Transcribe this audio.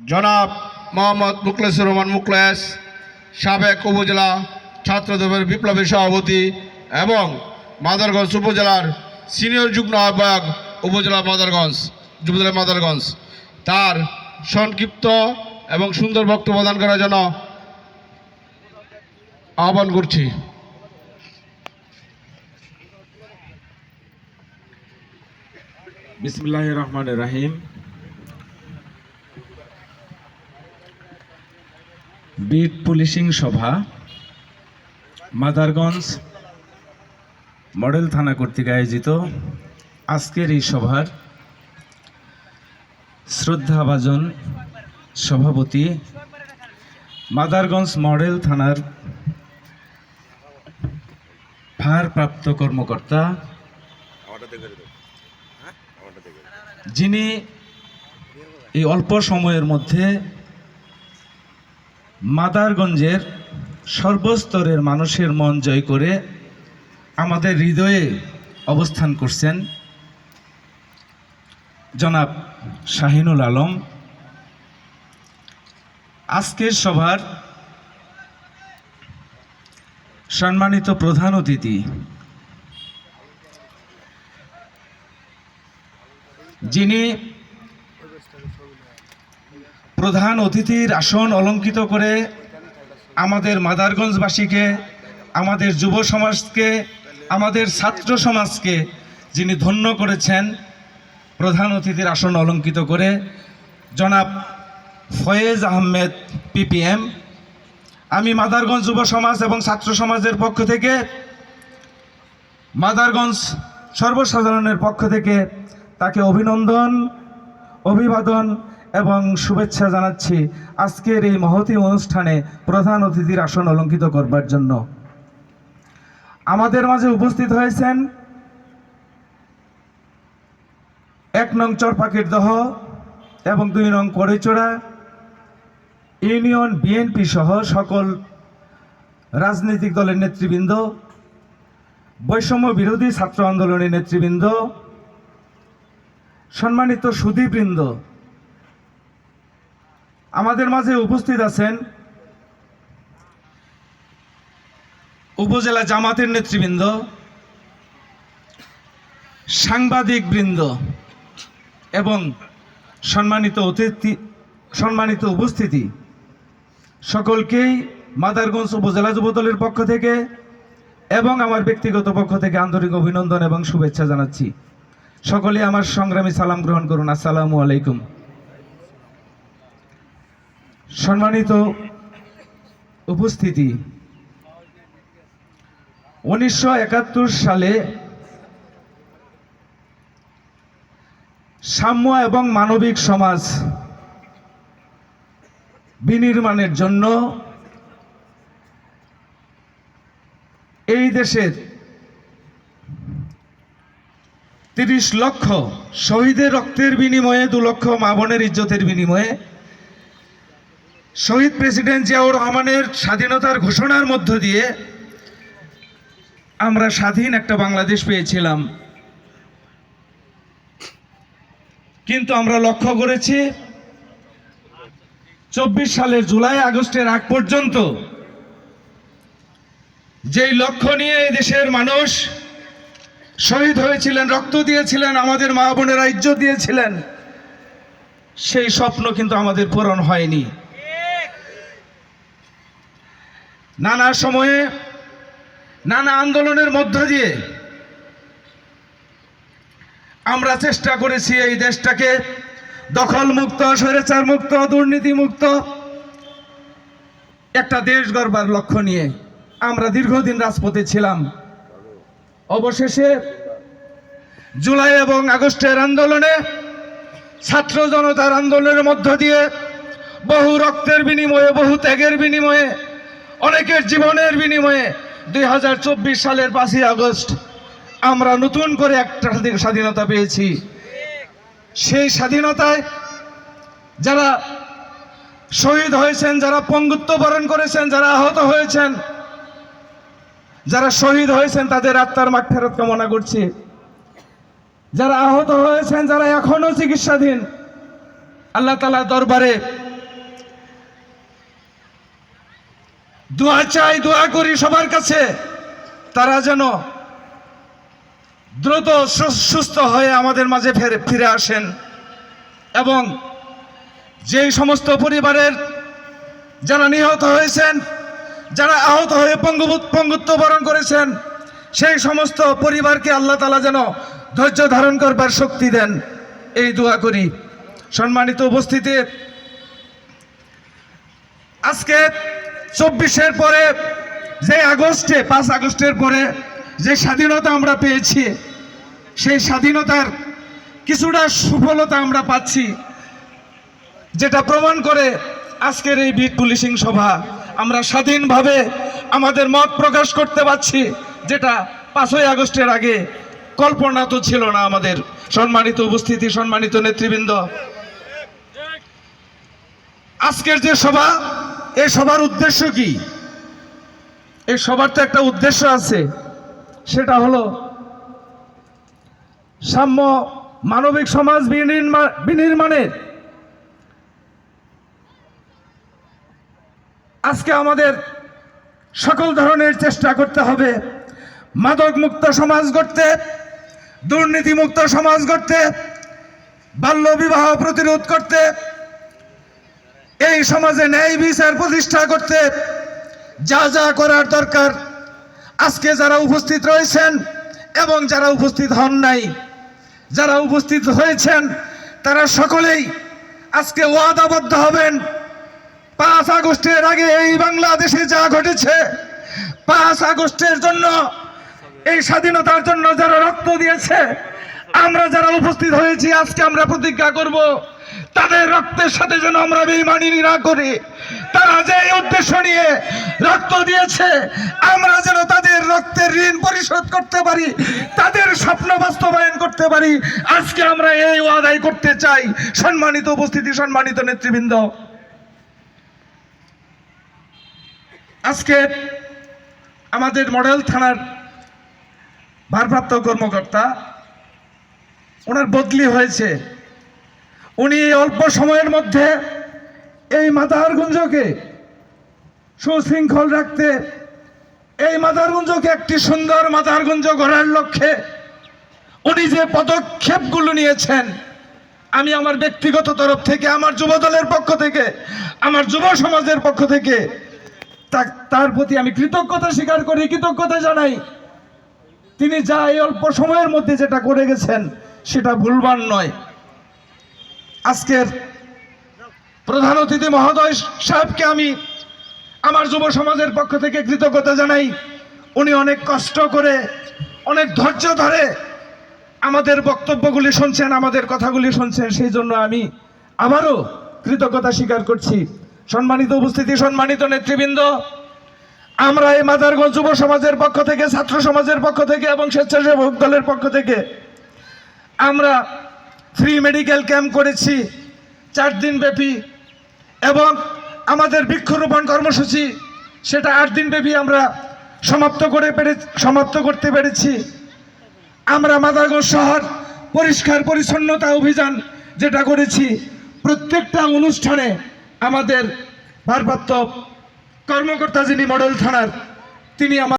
জনাব মোহাম্মদ মুকলেসুর রহমান মুকলেস সাবেক উপজেলা ছাত্রদলের বিপ্লবী সভাপতি এবং মাদারগঞ্জ উপজেলার সিনিয়র যুগ্ম আহ্বায়ক উপজেলা মাদারগঞ্জ যুবদলের মাদারগঞ্জ। তার সংক্ষিপ্ত এবং সুন্দর বক্তব্য প্রদান করার জন্য আহ্বান করছি। বিসমিল্লাহ রহমান রাহিম। বিট পুলিশিং সভা, মাদারগঞ্জ মডেল থানা কর্তৃক আয়োজিত। আজকের এই সভার শ্রদ্ধাভাজন সভাপতি মাদারগঞ্জ মডেল থানার ভারপ্রাপ্ত কর্মকর্তা, যিনি এই অল্প সময়ের মধ্যে মাদারগঞ্জের সর্বস্তরের মানুষের মন জয় করে আমাদের হৃদয়ে অবস্থান করছেন জনাব শাহিনুল আলম। আজকের সভার সম্মানিত প্রধান অতিথি যিনি প্রধান অতিথির আসন অলঙ্কিত করে আমাদের মাদারগঞ্জবাসীকে, আমাদের যুব সমাজকে, আমাদের ছাত্র সমাজকে যিনি ধন্য করেছেন, প্রধান অতিথির আসন অলঙ্কিত করে জনাব ফয়েজ আহমেদ পিপিএম আমি মাদারগঞ্জ যুব সমাজ এবং ছাত্র সমাজের পক্ষ থেকে, মাদারগঞ্জ সর্বসাধারণের পক্ষ থেকে তাকে অভিনন্দন, অভিবাদন এবং শুভেচ্ছা জানাচ্ছি আজকের এই মহতি অনুষ্ঠানে প্রধান অতিথির আসন অলঙ্কিত করবার জন্য। আমাদের মাঝে উপস্থিত হয়েছেন এক নং চরপাকির দহ এবং দুই নং করেচোড়া ইউনিয়ন বিএনপি সহ সকল রাজনৈতিক দলের নেতৃবৃন্দ, বৈষম্য বিরোধী ছাত্র আন্দোলনের নেতৃবৃন্দ, সম্মানিত সুদীবৃন্দ আমাদের মাঝে উপস্থিত আছেন উপজেলা জামাতের নেতৃবৃন্দ, সাংবাদিক বৃন্দ এবং সম্মানিত অতিথি, সম্মানিত উপস্থিতি। সকলকেই মাদারগঞ্জ উপজেলা যুবদলের পক্ষ থেকে এবং আমার ব্যক্তিগত পক্ষ থেকে আন্তরিক অভিনন্দন এবং শুভেচ্ছা জানাচ্ছি। সকলে আমার সংগ্রামী সালাম গ্রহণ করুন। আসসালামু আলাইকুম। সম্মানিত উপস্থিতি। উনিশশো একাত্তর সালে সাম্য এবং মানবিক সমাজ বিনির্মাণের জন্য এই দেশের তিরিশ লক্ষ শহীদের রক্তের বিনিময়ে দু লক্ষ মা বোনের ইজ্জতের বিনিময়ে শহীদ প্রেসিডেন্ট জিয়াউর রহমানের স্বাধীনতার ঘোষণার মধ্য দিয়ে আমরা স্বাধীন একটা বাংলাদেশ পেয়েছিলাম। কিন্তু আমরা লক্ষ্য করেছি, চব্বিশ সালের জুলাই, আগস্টের আগ পর্যন্ত যেই লক্ষ্য নিয়ে দেশের মানুষ শহীদ হয়েছিলেন, রক্ত দিয়েছিলেন, আমাদের মা বোনেরা ইজ্জত দিয়েছিলেন, সেই স্বপ্ন কিন্তু আমাদের পূরণ হয়নি। নানা সময়ে নানা আন্দোলনের মধ্য দিয়ে আমরা চেষ্টা করেছি এই দেশটাকে দখল মুক্ত স্বৈরাচার মুক্ত দুর্নীতি মুক্ত একটা দেশ গড়বার লক্ষ্য নিয়ে আমরা দীর্ঘদিন রাজপথে ছিলাম। অবশেষে জুলাই এবং আগস্টের আন্দোলনে ছাত্র জনতার আন্দোলনের মধ্য দিয়ে বহু রক্তের বিনিময়ে, বহু ত্যাগের বিনিময়ে অনেকের জীবনের বিনিময়ে দুই হাজার চব্বিশ সালের পাঁচই আগস্ট আমরা নতুন করে একটা স্বাধীনতা পেয়েছি। সেই স্বাধীনতায় যারা শহীদ হয়েছেন, যারা পঙ্গুত্ব বরণ করেছেন, যারা আহত হয়েছেন, যারা শহীদ হয়েছেন, তাদের আত্মার মাঠ ফেরত কামনা করছি। যারা আহত হয়েছেন, যারা এখনও চিকিৎসাধীন, আল্লাহ তালা দরবারে দোয়া চাই, দোয়া করি সবার কাছে। তারা যেন দ্রুত সুস্থ হয়ে আমাদের মাঝে ফেরে, ফিরে আসেন এবং যেই সমস্ত পরিবারের যারা নিহত হয়েছেন, যারা আহত হয়ে পঙ্গুভূত, পঙ্গুত্ব বরণ করেছেন, সেই সমস্ত পরিবারকে আল্লাহ তালা যেন ধৈর্য ধারণ করবার শক্তি দেন। এই দোয়া করি। সম্মানিত উপস্থিতি, আজকে চব্বিশের পরে, যে আগস্টে, পাঁচ আগস্টের পরে যে স্বাধীনতা আমরা পেয়েছি, সেই স্বাধীনতার কিছুটা সুফলতা আমরা পাচ্ছি, যেটা প্রমাণ করে আজকের এই বিট পুলিশিং সভা। আমরা স্বাধীনভাবে আমাদের মত প্রকাশ করতে পারছি, যেটা পাঁচই আগস্টের আগে কল্পনা তো ছিল না আমাদের। সম্মানিত উপস্থিতি, সম্মানিত নেতৃবৃন্দ। আজকের যে সভা এই সবার উদ্দেশ্য কি? এই সবার তো একটা উদ্দেশ্য আছে। সেটা হলো সাম্য মানবিক সমাজ বিনির্মাণের। আজকে আমাদের সকল ধরনের চেষ্টা করতে হবে। মাদক মুক্ত সমাজ গড়তে দুর্নীতি মুক্ত সমাজ গড়তে বাল্য বিবাহ প্রতিরোধ করতে এই সমাজে ন্যায় বিচার প্রতিষ্ঠা করতে যা যা করার দরকার, আজকে যারা উপস্থিত রয়েছেন এবং যারা উপস্থিত হন নাই, যারা উপস্থিত হয়েছেন, তারা সকলেই আজকে ওয়াদাবদ্ধ হবেন। পাঁচ আগস্টের আগে এই বাংলাদেশে যা ঘটেছে, পাঁচ আগস্টের জন্য, এই স্বাধীনতার জন্য যারা রক্ত দিয়েছে, আমরা যারা উপস্থিত হয়েছি, আজকে আমরা প্রতিজ্ঞা করব তাদের রক্তের সাথে যেন আমরা বেইমানি না করি। তারা যে উদ্দেশ্য নিয়ে রক্ত দিয়েছে, আমরা যেন তাদের রক্তের ঋণ পরিশোধ করতে পারি, তাদের স্বপ্ন বাস্তবায়ন করতে পারি। আজকে আমরা এই ওয়াদাই করতে চাই। সম্মানিত উপস্থিতি, সম্মানিত নেতৃবৃন্দ। আজকে আমাদের মডেল থানার ভারপ্রাপ্ত কর্মকর্তা, ওনার বদলি হয়েছে। উনি অল্প সময়ের মধ্যে এই মাদারগঞ্জকে সুশৃঙ্খল রাখতে, এই মাদারগঞ্জকে একটি সুন্দর মাদারগঞ্জ গড়ার লক্ষ্যে উনি যে পদক্ষেপগুলো নিয়েছেন, আমি আমার ব্যক্তিগত তরফ থেকে, আমার যুব দলের পক্ষ থেকে, আমার যুব সমাজের পক্ষ থেকে তার প্রতি আমি কৃতজ্ঞতা স্বীকার করি, কৃতজ্ঞতা জানাই। তিনি যা এই অল্প সময়ের মধ্যে যেটা করে গেছেন, সেটা ভুলবার নয়। আজকের প্রধান অতিথি মহোদয় সাহেবকে আমি আমার যুব সমাজের পক্ষ থেকে কৃতজ্ঞতা জানাই। উনি অনেক কষ্ট করে, অনেক ধৈর্য ধরে আমাদের বক্তব্যগুলি শুনছেন, আমাদের কথাগুলি শুনছেন, সেই জন্য আমি আবারও কৃতজ্ঞতা স্বীকার করছি। সম্মানিত উপস্থিতি, সম্মানিত নেতৃবৃন্দ, আমরা এই মাদারগঞ্জ যুব সমাজের পক্ষ থেকে, ছাত্র সমাজের পক্ষ থেকে এবং স্বেচ্ছাসেবক দলের পক্ষ থেকে আমরা ফ্রি মেডিকেল ক্যাম্প করেছি, চার দিন ব্যাপী। এবং আমাদের বৃক্ষরোপণ কর্মসূচি, সেটা আট দিন ব্যাপী আমরা সমাপ্ত করে পেরে, সমাপ্ত করতে পেরেছি। আমরা মাদারগঞ্জ শহর পরিষ্কার পরিচ্ছন্নতা অভিযান যেটা করেছি, প্রত্যেকটা অনুষ্ঠানে আমাদের ভারপ্রাপ্ত কর্মকর্তা যিনি মডেল থানার, তিনি আমার